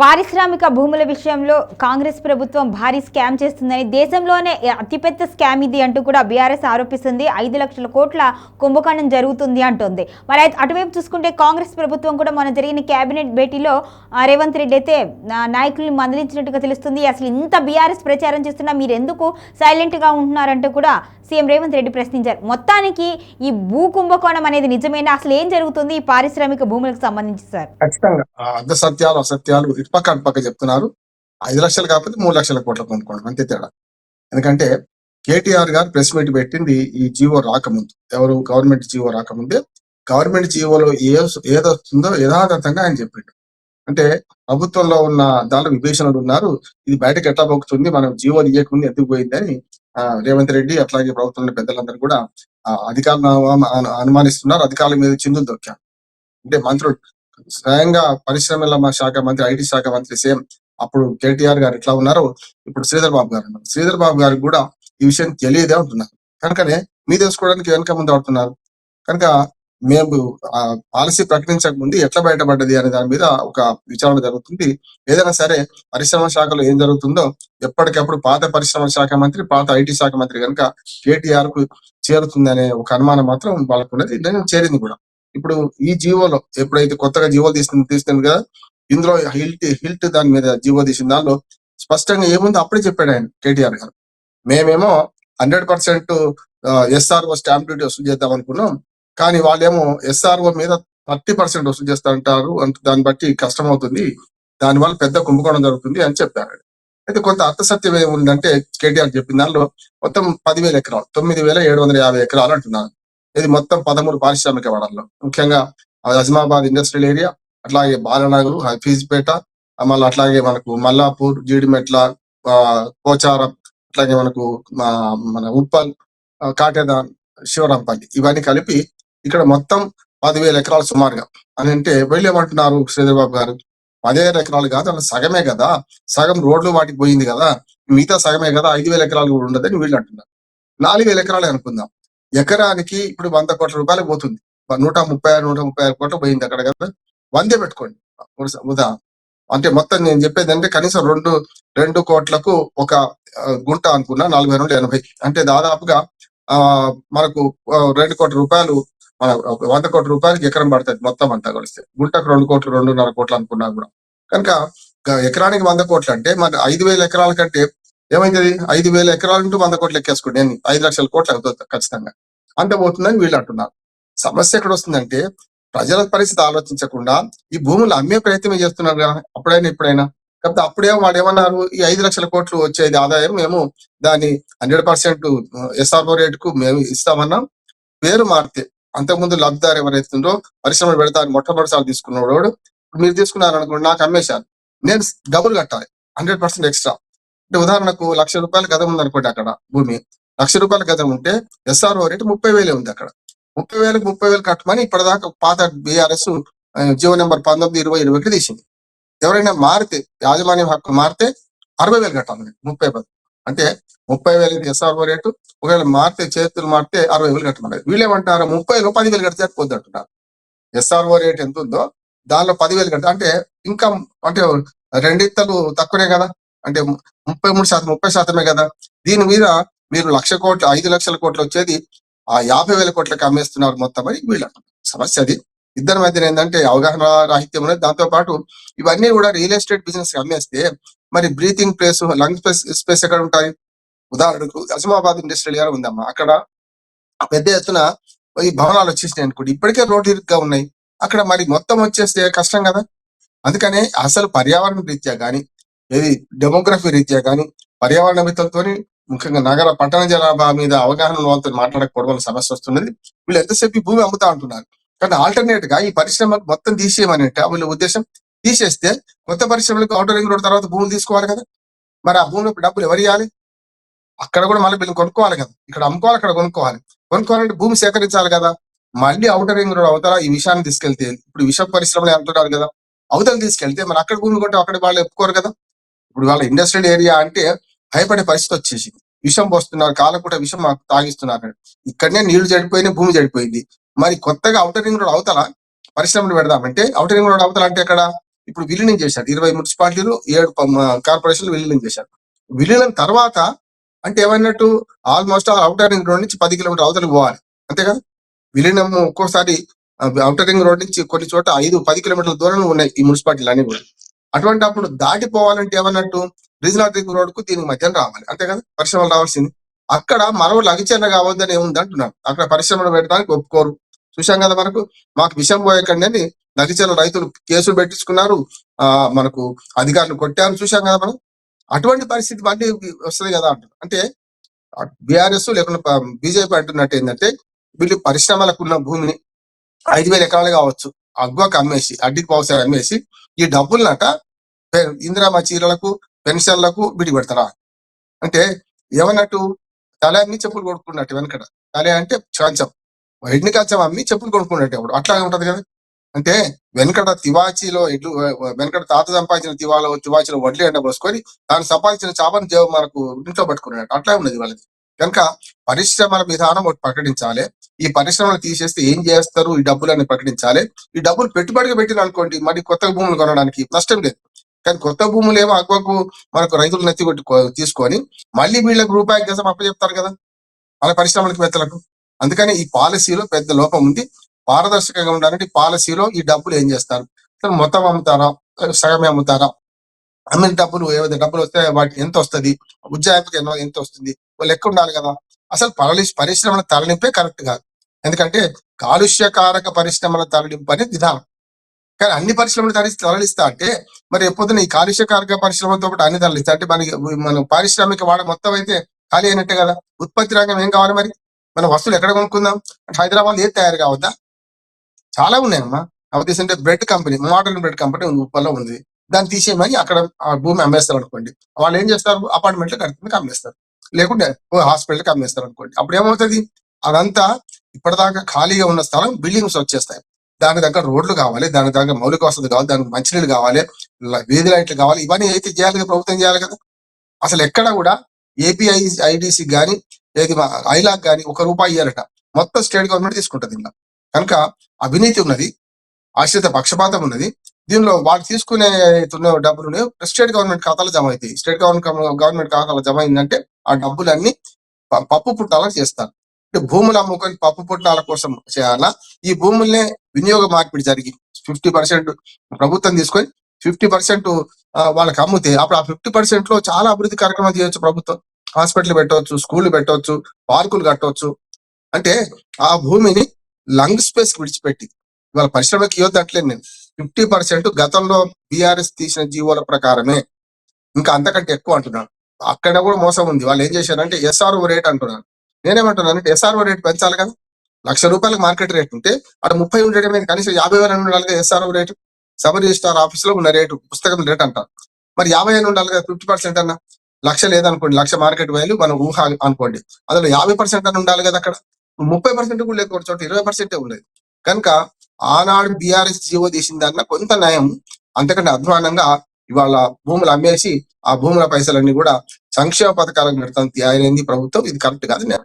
పారిశ్రామిక భూముల విషయంలో కాంగ్రెస్ ప్రభుత్వం భారీ స్కామ్ చేస్తుందని దేశంలోనే అతిపెద్ద స్కామ్ ఇది అంటూ కూడా బీఆర్ఎస్ ఆరోపిస్తుంది. ఐదు లక్షల కోట్ల కుంభకోణం జరుగుతుంది అంటోంది. మరి అయితే అటువైపు చూసుకుంటే కాంగ్రెస్ ప్రభుత్వం కూడా మన జరిగిన కేబినెట్ భేటీలో రేవంత్ రెడ్డి అయితే నాయకుల్ని మందలించినట్టుగా తెలుస్తుంది. అసలు ఇంత బీఆర్ఎస్ ప్రచారం చేస్తున్నా మీరు ఎందుకు సైలెంట్గా ఉంటున్నారంటూ కూడా సీఎం రేవంత్ రెడ్డి ప్రశ్నించారు. మొత్తానికి ఈ భూ కుంభకోణం అనేది నిజమేనా? అసలు ఏం జరుగుతుంది ఈ పారిశ్రామిక భూములకు సంబంధించి సార్? ఖచ్చితంగా. అసత్యాలు ఇటు పక్క అటు ఇటుపక్క అటుపక్క చెప్తున్నారు. ఐదు లక్షలు కాకపోతే మూడు లక్షల కోట్ల కొనుక్కోవడం అంతే తేడా. ఎందుకంటే కేటీఆర్ గారు ప్రెస్ మీట్ పెట్టింది ఈ జీవో రాకముందు. ఎవరు గవర్నమెంట్ జీవో రాకముందే గవర్నమెంట్ జీవోలో ఏ ఏదొస్తుందో యథాతథంగా ఆయన చెప్పిండు. అంటే ప్రభుత్వంలో ఉన్న దానిలో విభీషణుడు ఉన్నారు. ఇది బయటకు ఎట్లా పోతుంది? మనం జీవో ఇవ్వకుండా ఎందుకు పోయిందని ఆ, రేవంత్ రెడ్డి అట్లాగే ప్రభుత్వంలో పెద్దలందరూ కూడా అధికారులను అనుమానిస్తున్నారు. అధికారుల మీద చిందులు దొక్కారు. అంటే మంత్రులు స్వయంగా పరిశ్రమల శాఖ మంత్రి ఐటీ శాఖ మంత్రి సేమ్ అప్పుడు కేటీఆర్ గారు ఎట్లా ఉన్నారో ఇప్పుడు శ్రీధర్ బాబు గారు ఉన్నారు. శ్రీధర్ బాబు గారికి కూడా ఈ విషయం తెలియదే ఉంటున్నారు. కనుకనే మీ తెలుసుకోవడానికి వెనక ముందు అవుతున్నారు కనుక మేము ఆ పాలసీ ప్రకటించక ముందు ఎట్లా బయటపడ్డది అనే దాని మీద ఒక విచారణ జరుగుతుంది. ఏదైనా సరే పరిశ్రమ శాఖలో ఏం జరుగుతుందో ఎప్పటికప్పుడు పాత పరిశ్రమ శాఖ మంత్రి పాత ఐటీ శాఖ మంత్రి కనుక కేటీఆర్కు చేరుతుంది అనే ఒక అనుమానం మాత్రం వాళ్ళకు ఉన్నది నేను చేరింది కూడా. ఇప్పుడు ఈ జీవోలో ఎప్పుడైతే కొత్తగా జీవో తీస్తుంది తీస్తుంది కదా ఇందులో హిల్ట్ హిల్ట్ దాని మీద జీవో తీసిన దానిలో స్పష్టంగా ఏముందో? అప్పుడే చెప్పాడు ఆయన కేటీఆర్ గారు. మేమేమో hundred percent SRO stamp duty వసూలు చేద్దాం అనుకున్నాం. కానీ వాళ్ళేమో ఎస్ఆర్ఓ మీద థర్టీ పర్సెంట్ వసూలు చేస్తా అంటారు. అంటే దాన్ని బట్టి కష్టం అవుతుంది. దానివల్ల పెద్ద కుంభకోణం జరుగుతుంది అని చెప్పారు. అయితే కొంత అర్థసత్యం ఏముందంటే కేటీఆర్ చెప్పిన దానిలో మొత్తం పదివేల ఎకరాలు తొమ్మిది వేల ఏడు వందల యాభై ఎకరాలు అంటున్నారు. ఇది మొత్తం పదమూడు పారిశ్రామిక వాడల్లో ముఖ్యంగా అజమాబాద్ ఇండస్ట్రియల్ ఏరియా అట్లాగే బాలనగర్ హఫీజ్పేట మళ్ళీ అట్లాగే మనకు మల్లాపూర్ జీడిమెట్ల ఆ, పోచారం అట్లాగే మనకు మన ఉప్పల్ కాటేదాన్ శివరాంపల్లి ఇవన్నీ కలిపి ఇక్కడ మొత్తం పదివేల ఎకరాలు సుమారుగా. అని అంటే వీళ్ళు ఏమంటున్నారు శ్రీధర్బాబు గారు? పదివేల ఎకరాలు కాదు అలా సగమే కదా. సగం రోడ్లు వాటికి పోయింది కదా. మిగతా సగమే కదా ఐదు వేల ఎకరాలు కూడా ఉండదని వీళ్ళు అంటున్నారు. నాలుగు వేల ఎకరాలు అనుకుందాం. ఎకరానికి ఇప్పుడు వంద కోట్ల రూపాయలు పోతుంది. నూట ముప్పై ఆరు నూట ముప్పై ఆరు కోట్లు పోయింది అక్కడ కదా. వందే పెట్టుకోండి. ఉదా- అంటే మొత్తం నేను చెప్పేది అంటే కనీసం రెండు రెండు కోట్లకు ఒక గుంట అనుకున్నా నలభై రెండు ఎనభై. అంటే దాదాపుగా ఆ మనకు రెండు కోట్ల రూపాయలు మన వంద కోట్ల రూపాయలకి ఎకరం పడుతుంది మొత్తం అంతా కలిస్తే గుంటకు రెండు కోట్లు రెండున్నర కోట్లు అనుకున్నా కూడా. కనుక ఎకరానికి వంద కోట్లు అంటే మన ఐదు వేల ఎకరాల కంటే ఏమైంది ఐదు వేల ఎకరాలు ఉంటూ వంద కోట్లు ఎక్కేసుకోండి. నేను ఐదు లక్షల కోట్లు అవుతుంది ఖచ్చితంగా. అంత పోతుందని వీళ్ళు అంటున్నారు సమస్య ఎక్కడ వస్తుందంటే ప్రజల పరిస్థితి ఆలోచించకుండా ఈ భూములు అమ్మే ప్రయత్నం చేస్తున్నారు కదా అప్పుడైనా ఇప్పుడైనా. కాకపోతే అప్పుడే వాడు ఏమన్నారు ఈ ఐదు లక్షల కోట్లు వచ్చేది ఆదాయం మేము దాన్ని హండ్రెడ్ పర్సెంట్ ఎస్ఆర్ఓ రేట్కు మేము ఇస్తామన్నాం పేరు మారితే. అంతకుముందు లబ్ధిదారు ఎవరైతే ఉందో పరిశ్రమలు పెడతారు మొట్టమొదటిసారి తీసుకున్నాడు ఇప్పుడు మీరు తీసుకున్నారు అనుకోండి నాకు అమ్మేశారు. నేను డబుల్ కట్టాలి హండ్రెడ్ పర్సెంట్ ఎక్స్ట్రా. అంటే ఉదాహరణకు లక్ష రూపాయలు గతం ఉందనుకోండి అక్కడ భూమి. లక్ష రూపాయల గతం ఉంటే ఎస్ఆర్ఓ రేటు ముప్పై వేలే ఉంది అక్కడ. ముప్పై వేలకు ముప్పై వేలు కట్టమని ఇప్పటిదాకా పాత బీఆర్ఎస్ జీవో నెంబర్ పంతొమ్మిది ఇరవై ఇరవై ఒకటి తీసింది. ఎవరైనా మారితే యాజమాన్యం హక్కు మారితే అరవై వేలు కట్టాలి ముప్పై పది అంటే ముప్పై వేలు ఎస్ఆర్ఓ రేటు ఒకవేళ మారితే చేతులు మారితే అరవై వేలు కట్టమని వీళ్ళేమంటారు ముప్పై లో పదివేలు కడితే సరిపోద్ది అంటున్నారు. ఎస్ఆర్ఓ రేట్ ఎంత ఉందో దానిలో పదివేలు కడితే అంటే ఇంకా అంటే రెండిత్తలు తక్కువనే కదా. అంటే ముప్పై మూడు శాతం ముప్పై శాతమే కదా. దీని మీద మీరు లక్ష కోట్లు ఐదు లక్షల కోట్లు వచ్చేది ఆ యాభై వేల కోట్లకి అమ్మేస్తున్నారు మొత్తం అని వీళ్ళ సమస్య అది. ఇద్దరి మధ్యన ఏంటంటే అవగాహన రాహిత్యం అనేది దాంతో పాటు ఇవన్నీ కూడా రియల్ ఎస్టేట్ బిజినెస్ అమ్మేస్తే మరి breathing place lung space space ఎక్కడ ఉంటాయి? ఉదాహరణకు అజమాబాద్ ఇండస్ట్రియల్ ఏరియా ఉందమ్మా. అక్కడ పెద్ద ఎత్తున ఈ భవనాలు వచ్చేసినాయి అనుకోండి. ఇప్పటికే రోడ్ ఇరుగ్గా ఉన్నాయి. అక్కడ మరి మొత్తం వచ్చేస్తే కష్టం కదా. అందుకనే అసలు పర్యావరణ రీత్యా కానీ ఏది డెమోగ్రఫీ రీత్యా కానీ పర్యావరణ మిత్రులతోని ముఖ్యంగా నగర పట్టణ జనాభా మీద అవగాహన వాళ్ళతో మాట్లాడకపోవడం వల్ల సమస్య వస్తున్నది. వీళ్ళు ఎంతసేపు ఈ భూమి అమ్ముతా అంటున్నారు. కానీ ఆల్టర్నేట్గా ఈ పరిశ్రమకు మొత్తం తీసేయమని అంటే వీళ్ళ ఉద్దేశం తీసేస్తే కొత్త పరిశ్రమలకు అవుటర్ రింగ్ రోడ్ తర్వాత భూములు తీసుకోవాలి కదా. మరి ఆ భూమిలో డబ్బులు ఎవరు ఇవ్వాలి అక్కడ కూడా మళ్ళీ వీళ్ళు కొనుక్కోవాలి కదా. ఇక్కడ అమ్ముకోవాలి అక్కడ కొనుక్కోవాలి. కొనుక్కోవాలంటే భూమి సేకరించాలి కదా. మళ్ళీ అవుటర్ రింగ్ రోడ్ అవతల ఈ విషయాన్ని తీసుకెళ్తే ఇప్పుడు విష పరిశ్రమలు అంటున్నారు కదా. అవతల తీసుకెళ్తే మరి అక్కడ భూమి కొంటే అక్కడ వాళ్ళు ఒప్పుకోరు కదా. ఇప్పుడు వాళ్ళ ఇండస్ట్రియల్ ఏరియా అంటే భయపడే పరిస్థితి వచ్చేసింది విషం పోస్తున్నారు కాలకూట విషం మాకు తాగిస్తున్నారు ఇక్కడనే నీళ్ళు చెడిపోయినాయి భూమి చెడిపోయింది. మరి కొత్తగా అవుటర్ రింగ్ రోడ్ అవతల పరిశ్రమలు పెడదామంటే అవుటర్ రింగ్ రోడ్ అవతల అంటే అక్కడ ఇప్పుడు విలీనం చేశారు. ఇరవై మున్సిపాలిటీలు ఏడు కార్పొరేషన్లు విలీనం చేశారు. విలీనం తర్వాత అంటే ఏమన్నట్టు ఆల్మోస్ట్ అవుటర్ రింగ్ రోడ్ నుంచి పది కిలోమీటర్ అవతలకు పోవాలి. అంతే కదా? విలీనం ఒక్కోసారి అవుటర్ రింగ్ రోడ్ నుంచి కొన్ని చోట ఐదు పది కిలోమీటర్ల దూరంలో ఉన్నాయి ఈ మున్సిపాలిటీలు అన్ని కూడా. అటువంటి అప్పుడు దాటిపోవాలంటే ఏమన్నట్టు రీజనల్ రింగ్ రోడ్కు దీనికి మధ్యన రావాలి. అంతే కదా? పరిశ్రమలు రావాల్సింది. అక్కడ మరో లగిచర్ల కావద్దని ఏముంది అంటున్నారు అక్కడ పరిశ్రమలు పెట్టడానికి ఒప్పుకోరు. చూశాం కదా మనకు? మాకు విషయం పోయకండి అని రైతులు కేసులు పెట్టించుకున్నారు. ఆ మనకు అధికారులు కొట్టారు. చూశాం కదా మనం? అటువంటి పరిస్థితి మళ్ళీ వస్తుంది కదా అంటారు అంటే బీఆర్ఎస్ లేకుండా బీజేపీ అంటున్నట్టు ఏంటంటే వీళ్ళు పరిశ్రమలకు ఉన్న భూమిని ఐదు వేల ఎకరాలు కావచ్చు అగ్వకు అమ్మేసి అడ్డికి పౌసర్ అమ్మేసి ఈ డబ్బులనట ఇందిరామ చీరలకు పెన్షన్లకు విడి పెడతారా అంటే ఏమన్నట్టు తల అమ్మి చెప్పులు కొనుక్కున్నట్టు వెనకట. తల అంటే కంచం. ఎడ్ని కంచం అమ్మి చెప్పులు కొనుక్కున్నట్టు ఇప్పుడు అట్లా ఉంటది కదా. అంటే వెనకట తివాచీలో ఎడ్లు వెనకట తాత సంపాదించిన తివాలో తివాచీలో వడ్లు ఎండ పోసుకొని దాన్ని సంపాదించిన చాపను మనకు ఇంట్లో పట్టుకున్నట్టు. అట్లా ఉన్నది వాళ్ళది. కనుక పరిశ్రమల విధానం ఒకటి ప్రకటించాలి. ఈ పరిశ్రమలు తీసేస్తే ఏం చేస్తారు? ఈ డబ్బులని ప్రకటించాలి. ఈ డబ్బులు పెట్టుబడిగా పెట్టిన అనుకోండి మరి కొత్త భూములు కొనడానికి నష్టం లేదు. కానీ కొత్త భూములు ఏమో అగ్వకు మనకు రైతులు నెత్తి కొట్టి తీసుకొని మళ్ళీ వీళ్ళకి రూపాయి కోసం అప్పచెప్తారు కదా మన పరిశ్రమలకు పెద్దలకు. అందుకని ఈ పాలసీలో పెద్ద లోపం ఉంది. పారదర్శకంగా ఉండాలంటే ఈ పాలసీలో ఈ డబ్బులు ఏం చేస్తారు? మొత్తం అమ్ముతారా? సగమే అమ్ముతారా? అమ్మిన డబ్బులు ఏవైతే డబ్బులు వస్తే వాటికి ఎంత వస్తుంది? ఉజ్జాయింపుకి ఎంత వస్తుంది? లెక్క ఉండాలి కదా. అసలు పరలి పరిశ్రమల తరలింపే కరెక్ట్ కాదు. ఎందుకంటే కాలుష్యకారక పరిశ్రమల తరలింపు అనేది విధానం. కానీ అన్ని పరిశ్రమలు తరలి తరలిస్తా అంటే మరి ఎప్పుడు ఈ కాలుష్యకారక పరిశ్రమలతో పాటు అన్ని తరలిస్తా అంటే మనకి మన పారిశ్రామిక వాడ మొత్తం అయితే ఖాళీ అయినట్టే కదా. ఉత్పత్తి రంగం ఏం కావాలి మరి? మన వస్తువులు ఎక్కడ కొనుక్కుందాం? అంటే హైదరాబాద్ ఏది తయారు కావద్దా? చాలా ఉన్నాయమ్మా. అవతీస్ అంటే bread company modern bread company ఉప్పల్లో ఉంది. దాన్ని తీసేయమని అక్కడ ఆ భూమి అమ్మేస్తారు అనుకోండి. వాళ్ళు ఏం చేస్తారు? అపార్ట్మెంట్లు కడుతుంది అమ్మేస్తారు. లేకుంటే హాస్పిటల్కి అమ్మేస్తారు అనుకోండి అప్పుడు ఏమవుతుంది? అదంతా ఇప్పటిదాకా ఖాళీగా ఉన్న స్థలం బిల్డింగ్స్ వచ్చేస్తాయి. దాని దగ్గర రోడ్లు కావాలి దాని దగ్గర మౌలిక వసతులు కావాలి దానికి మంచినీళ్ళు కావాలి వీధి లైట్లు కావాలి ఇవన్నీ అయితే చేయాలి కదా ప్రభుత్వం చేయాలి కదా? అసలు ఎక్కడ కూడా ఏపీఐ ఐడిసి కానీ ఏది ఐలాక్ కానీ ఒక రూపాయి ఇయ్యాలట. మొత్తం స్టేట్ గవర్నమెంట్ తీసుకుంటుంది ఇంకా కనుక అవినీతి ఉన్నది ఆశ్రిత పక్షపాతం ఉన్నది. దీనిలో వాళ్ళు తీసుకునే డబ్బులు స్టేట్ గవర్నమెంట్ ఖాతాలో జమ అవుతాయి. స్టేట్ గవర్నమెంట్ గవర్నమెంట్ ఖాతాలో జమ అయిందంటే ఆ డబ్బులన్నీ పప్పు పుట్టాలకు చేస్తారు. అంటే భూములు అమ్ముకొని పప్పు పుట్టాల కోసం చేయాలా? ఈ భూముల్నే వినియోగ మార్పిడి జరిగి ఫిఫ్టీ పర్సెంట్ ప్రభుత్వం తీసుకొని ఫిఫ్టీ పర్సెంట్ వాళ్ళకి అమ్మితే అప్పుడు ఆ ఫిఫ్టీ పర్సెంట్లో చాలా అభివృద్ధి కార్యక్రమాలు చేయొచ్చు ప్రభుత్వం. హాస్పిటల్ పెట్టవచ్చు స్కూల్ పెట్టవచ్చు పార్కులు కట్టవచ్చు. అంటే ఆ భూమిని లంగ్ స్పేస్ విడిచిపెట్టి వాళ్ళ పరిశ్రమకి ఇవ్వద్దు అంటలేదు నేను. ఫిఫ్టీ పర్సెంట్ గతంలో బీఆర్ఎస్ తీసిన జీవోల ప్రకారమే. ఇంకా అంతకంటే ఎక్కువ అంటున్నాను. అక్కడ కూడా మోసం ఉంది. వాళ్ళు ఏం చేశారంటే ఎస్ఆర్ఓ రేట్ అంటున్నారు. నేనేమంటున్నాను అంటే ఎస్ఆర్ఓ రేట్ పెంచాలి కదా. లక్ష రూపాయలకు మార్కెట్ రేట్ ఉంటే అక్కడ ముప్పై ఉండడమే మీద కనీసం యాభై వేల ఉండాలి కదా ఎస్ఆర్ఓ రేటు సబ్ రిజిస్టార్ ఆఫీస్లో ఉన్న రేటు పుస్తకం రేట్ అంటారు మరి యాభై అని ఉండాలి కదా ఫిఫ్టీ పర్సెంట్ అన్న? లక్ష లేదనుకోండి లక్ష మార్కెట్ వాల్యూ మనం ఊహ అనుకోండి. అందులో యాభై పర్సెంట్ అని ఉండాలి కదా అక్కడ. ముప్పై పర్సెంట్ కూడా లేకపోతే చోట ఇరవై పర్సెంటే ఉండేది. కనుక ఆనాడు బీఆర్ఎస్ జీవో తీసిన దాంట్లో కొంత నయం అంతకంటే అధ్వానంగా ఇవాళ భూములు అమ్మేసి ఆ భూముల పైసలన్నీ కూడా సంక్షేమ పథకాలకు పెడతాను తయారైంది ప్రభుత్వం ఇది కరెక్ట్ కాదు నేను